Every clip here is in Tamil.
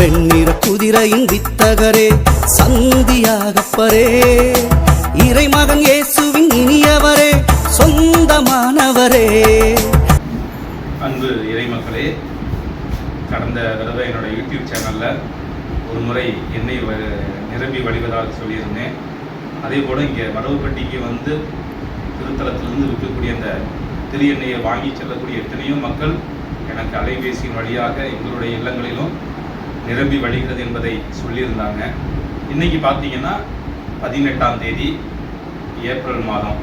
வெண்ணிற குதிரையின் வித்தகரே சந்தியாகப்பரே. இறைமகன் இயேசுவின் இனியவரே சொந்தமானவரே. அன்பு இறைமக்களே கடந்த தடவை என்னோட யூடியூப் சேனலில் ஒரு முறை எண்ணெய் வ- நிரம்பி வழிவதாக சொல்லியிருந்தேன். அதே போல் இங்கே வரவுப்பட்டிக்கு வந்து திருத்தலத்திலிருந்து விற்கக்கூடிய அந்த திரு எண்ணெயை வாங்கி செல்லக்கூடிய எத்தனையோ மக்கள் எனக்கு அலைபேசியின் வழியாக எங்களுடைய இல்லங்களிலும் நிரம்பி வழிகிறது என்பதை சொல்லியிருந்தாங்க. இன்னைக்கு பார்த்தீங்கன்னா பதினெட்டாம் தேதி ஏப்ரல் மாதம்.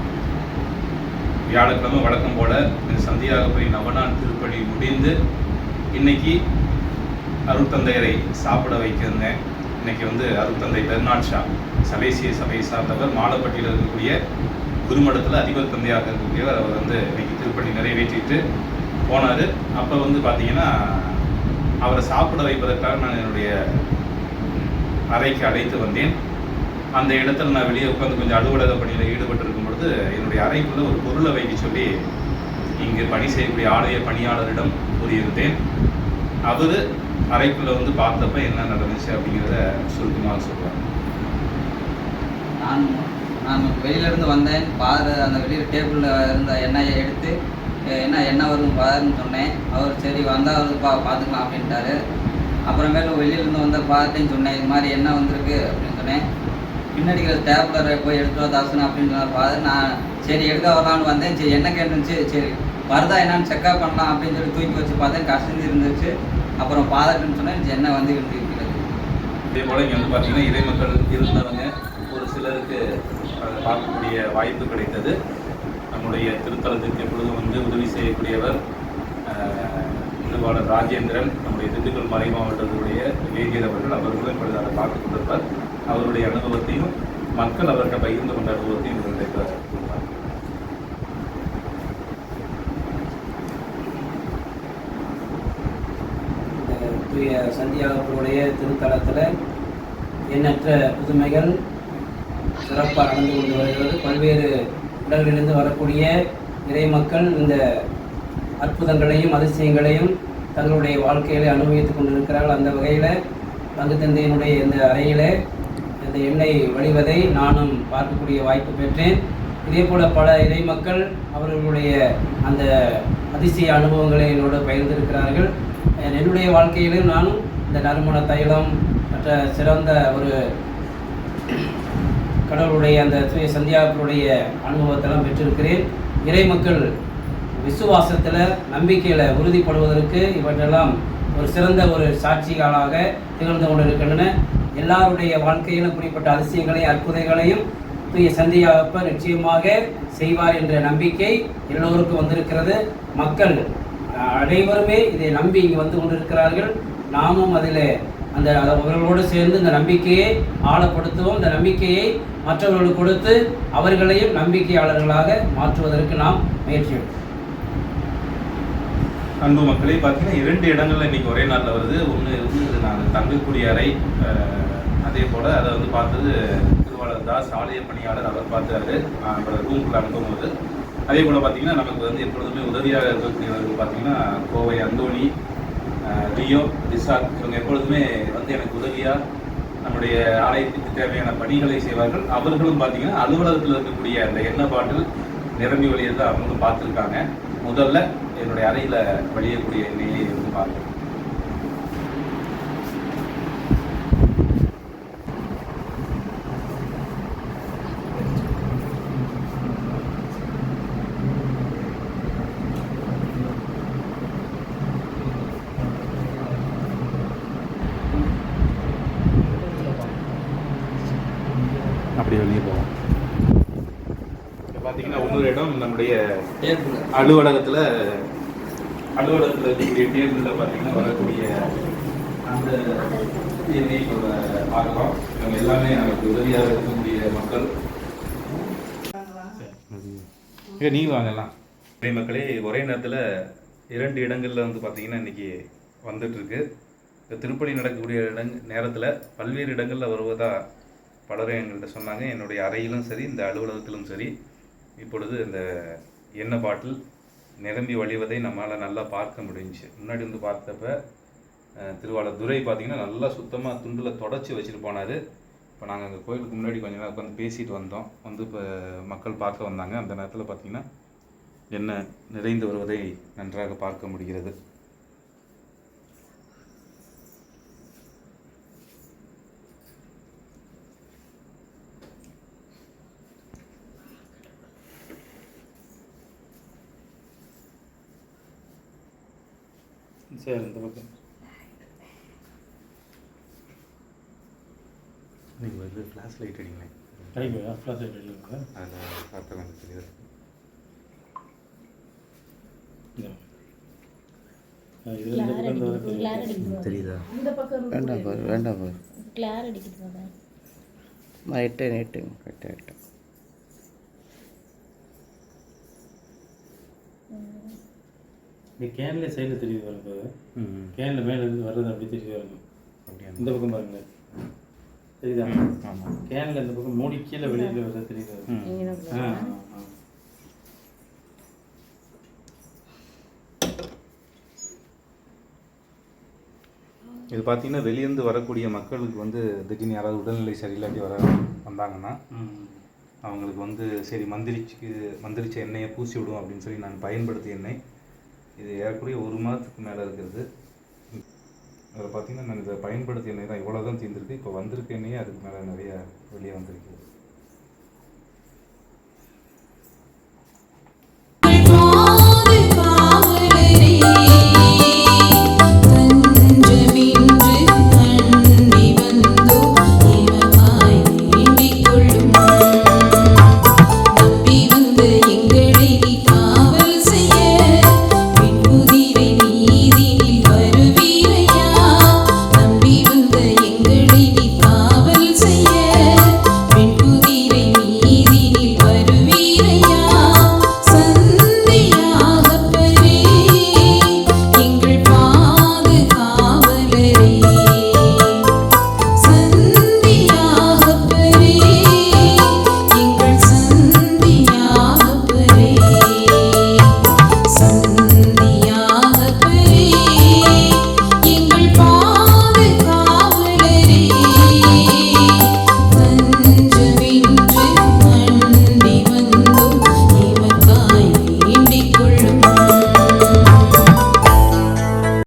வியாழக்கிழமை வழக்கம் போல இந்த போய் நவநாள் திருப்பணி முடிந்து இன்னைக்கு அருட்தந்தையரை சாப்பிட வைக்கிருந்தேன் இன்னைக்கு வந்து அருட்தந்தை பெர்னாட் ஷா சலேசிய சபையை சார்ந்தவர் மாலப்பட்டியில் இருக்கக்கூடிய குருமடத்தில் அதிபர் தந்தையாக இருக்கக்கூடியவர் அவர் வந்து இன்னைக்கு திருப்பணி நிறைவேற்றிட்டு போனார். அப்போ வந்து பார்த்தீங்கன்னா அவரை சாப்பிட வைப்பதற்காக நான் என்னுடைய அறைக்கு அழைத்து வந்தேன். அந்த இடத்துல நான் வெளியே உட்காந்து கொஞ்சம் அலுவலக பணியில் ஈடுபட்டிருக்கும் பொழுது என்னுடைய அறைக்குள்ளே ஒரு பொருளை வைக்க சொல்லி இங்கு பணி செய்யக்கூடிய ஆலய பணியாளரிடம் கூறியிருந்தேன். அவர் அறைக்குள்ளே வந்து பார்த்தப்ப என்ன நடந்துச்சு அப்படிங்கிறத சுருக்கமாக சொல்லுவார் நான் நான் வெளியிலேருந்து வந்தேன். பாரு அந்த வெளியில் டேபிளில் இருந்த எண்ணெயை எடுத்து என்ன என்ன வரும் பாருன்னு சொன்னேன். அவர் சரி வந்தால் அவருக்கு பா பார்த்துக்கலாம் அப்படின்ட்டாரு. அப்புறமேலு வெளியிலேருந்து வந்த பார்த்துன்னு சொன்னேன் இது மாதிரி என்ன வந்திருக்கு அப்படின்னு சொன்னேன். பின்னாடி இருக்கிற டேப்லரை போய் எடுத்து வா தாசன் அப்படின்னு சொன்னார். பார்த்து நான் சரி எடுக்க வரலான்னு வந்தேன். சரி என்ன கேட்டுச்சு சரி வருதா என்னன்னு செக்அப் பண்ணலாம் அப்படின்னு சொல்லி தூக்கி வச்சு பார்த்தேன். கசந்து இருந்துச்சு. அப்புறம் பாதட்டுன்னு சொன்னேன் என்ன வந்து இருந்து இருக்கிறது? இதே போல் இங்கே வந்து பார்த்தீங்கன்னா இறைமக்கள் இருந்தவங்க ஒரு சிலருக்கு பார்க்கக்கூடிய வாய்ப்பு கிடைத்தது. நம்முடைய திருத்தலத்துக்கு எப்பொழுதும் வந்து உதவி செய்யக்கூடியவர் திருவாளர் ராஜேந்திரன் நம்முடைய திண்டுக்கல் மறை மாவட்டத்துடைய வேதியர் அவர்கள். அவர்களும் இப்பொழுது அதை பார்த்து கொண்டிருப்பார். அவருடைய அனுபவத்தையும் மக்கள் அவர்கிட்ட பகிர்ந்து கொண்ட அனுபவத்தையும் இவர்களுடைய கொடுப்பார். தூய சந்தியாகப்பருடைய திருத்தலத்தில் எண்ணற்ற புதுமைகள் சிறப்பாக நடந்து கொண்டு வருகிறது. பல்வேறு உடலிலிருந்து வரக்கூடிய இறை மக்கள் இந்த அற்புதங்களையும் அதிசயங்களையும் தங்களுடைய வாழ்க்கையில அனுபவித்துக் கொண்டிருக்கிறார்கள். அந்த வகையில் பங்கு தந்தையினுடைய இந்த அறையில் இந்த எண்ணெய் வழிவதை நானும் பார்க்கக்கூடிய வாய்ப்பு பெற்றேன். இதே போல் பல இறை மக்கள் அவர்களுடைய அந்த அதிசய அனுபவங்களை என்னோடு பகிர்ந்திருக்கிறார்கள். என்னுடைய வாழ்க்கையிலும் நானும் இந்த நறுமண தைலம் மற்ற சிறந்த ஒரு கடவுளுடைய அந்த தூய சந்தியாக்களுடைய அனுபவத்தெல்லாம் பெற்றிருக்கிறேன். இறை மக்கள் விசுவாசத்தில் நம்பிக்கையில் உறுதிப்படுவதற்கு இவற்றெல்லாம் ஒரு சிறந்த ஒரு சாட்சிகளாக திகழ்ந்து கொண்டிருக்கின்றன. எல்லாருடைய வாழ்க்கையிலும் குறிப்பிட்ட அதிசயங்களையும் அற்புதங்களையும் தூய சந்தியாகப்ப நிச்சயமாக செய்வார் என்ற நம்பிக்கை எல்லோருக்கும் வந்திருக்கிறது. மக்கள் அனைவருமே இதை நம்பி இங்கு வந்து கொண்டிருக்கிறார்கள். நாமும் அதில் அந்த அவர்களோடு சேர்ந்து இந்த நம்பிக்கையை ஆழப்படுத்துவோம். இந்த நம்பிக்கையை மற்றவர்களுக்கு கொடுத்து அவர்களையும் நம்பிக்கையாளர்களாக மாற்றுவதற்கு நாம் முயற்சி அன்பு மக்களே பார்த்தீங்கன்னா இரண்டு இடங்கள்ல இன்னைக்கு ஒரே நாளில் வருது. ஒன்று வந்து நான் தங்கக்கூடிய அறை அஹ், அதே போல் அதை வந்து பார்த்தது திருவாளர் தாஸ் ஆலய பணியாளர் அவர் பார்த்தாரு. நான் ரூம்குள்ளே அனுப்பும்போது. அதே போல் பார்த்தீங்கன்னா நமக்கு வந்து எப்பொழுதுமே உதவியாக இருக்கக்கூடியவர்கள் பார்த்தீங்கன்னா கோவை அந்தோணி லியோ ரியோ இவங்க எப்பொழுதுமே வந்து எனக்கு உதவியாக நம்முடைய ஆலயத்துக்கு தேவையான பணிகளை செய்வார்கள். அவர்களும் பார்த்தீங்கன்னா அலுவலகத்தில் இருக்கக்கூடிய அந்த எண்ணெய் பாட்டில் நிரம்பி வழியை தான் அவங்களும் பார்த்துருக்காங்க. முதல்ல என்னுடைய அறையில் வழியக்கூடிய எண்ணெயை வந்து பார்த்தேன் அப்படி வெளியே போவோம் இப்போ பார்த்தீங்கன்னா இன்னொரு இடம் நம்முடைய அலுவலகத்தில் அலுவலகத்தில் இருக்கக்கூடிய டேபிளில் பார்த்தீங்கன்னா வரக்கூடிய அந்த எண்ணெய் இப்போ பார்க்குறோம் இவங்க எல்லாமே நமக்கு உதவியாக இருக்கக்கூடிய மக்கள். இங்கே நீ வாங்கலாம் இதே மக்களே ஒரே நேரத்தில் இரண்டு இடங்களில் வந்து பார்த்தீங்கன்னா இன்னைக்கு வந்துட்டு இருக்கு. இந்த திருப்பணி நடக்கக்கூடிய இடங் நேரத்தில் பல்வேறு இடங்களில் வருவதா பலரும் எங்கள்கிட்ட சொன்னாங்க என்னுடைய அறையிலும் சரி இந்த அலுவலகத்திலும் சரி இப்பொழுது இந்த எண்ணெய் பாட்டில் நிரம்பி வழிவதை நம்மளால் நல்லா பார்க்க முடிஞ்சு. முன்னாடி வந்து பார்த்தப்ப திருவாளர் துரை பார்த்திங்கன்னா நல்லா சுத்தமாக துண்டில் தொடச்சி வச்சுட்டு போனார். இப்போ நாங்கள் அங்கே கோயிலுக்கு முன்னாடி கொஞ்ச நேரம் உட்காந்து பேசிட்டு வந்தோம். வந்து இப்போ மக்கள் பார்க்க வந்தாங்க. அந்த நேரத்தில் பார்த்திங்கன்னா என்ன நிறைந்து வருவதை நன்றாக பார்க்க முடிகிறது. சரி இந்த பக்கம் நீங்கள் வந்து ஃப்ளாஷ் லைட் அடிங்களேன் கிடைக்குமா ஃப்ளாஷ் லைட் அடிக்குங்களா அதில் பார்த்தா கொஞ்சம் தெரியுது அடிக்குது தெரியுதா இந்த பக்கம் வேண்டாம் பாரு வேண்டாம் பாரு கிளார் அடிக்குது எட்டேன் எட்டேன் கரெக்டாக எட்டேன் இந்த கேன்ல சைடில் தெரியுது பாருங்க ம் கேன்ல மேல இருந்து வர்றது அப்படி தெரியுது பாருங்க. இந்த பக்கம் பாருங்களேன் தெரியுதா? ஆமாம் கேன்ல இந்த பக்கம் மூடி கீழே வெளியில வர்றது தெரியுது பாருங்க. ஆ. இது பார்த்தீங்கன்னா வெளியேந்து வரக்கூடிய மக்களுக்கு வந்து திடீர்னு யாராவது உடல்நிலை சரியில்லாட்டி வர வந்தாங்கன்னா. அவங்களுக்கு வந்து சரி மந்திரிச்சுக்கு மந்திரிச்ச எண்ணெயை பூசி விடுவோம் அப்படின்னு சொல்லி நான் பயன்படுத்திய எண்ணெய். இது ஏறக்குறைய ஒரு மாதத்துக்கு மேலே இருக்கிறது. அதில் பார்த்தீங்கன்னா நான் இதை பயன்படுத்திய எண்ணெய் தான் இவ்வளோ தான் தீர்ந்துருக்கு. இப்போ வந்திருக்க எண்ணெயே அதுக்கு மேலே நிறைய வெளியே வந்திருக்கு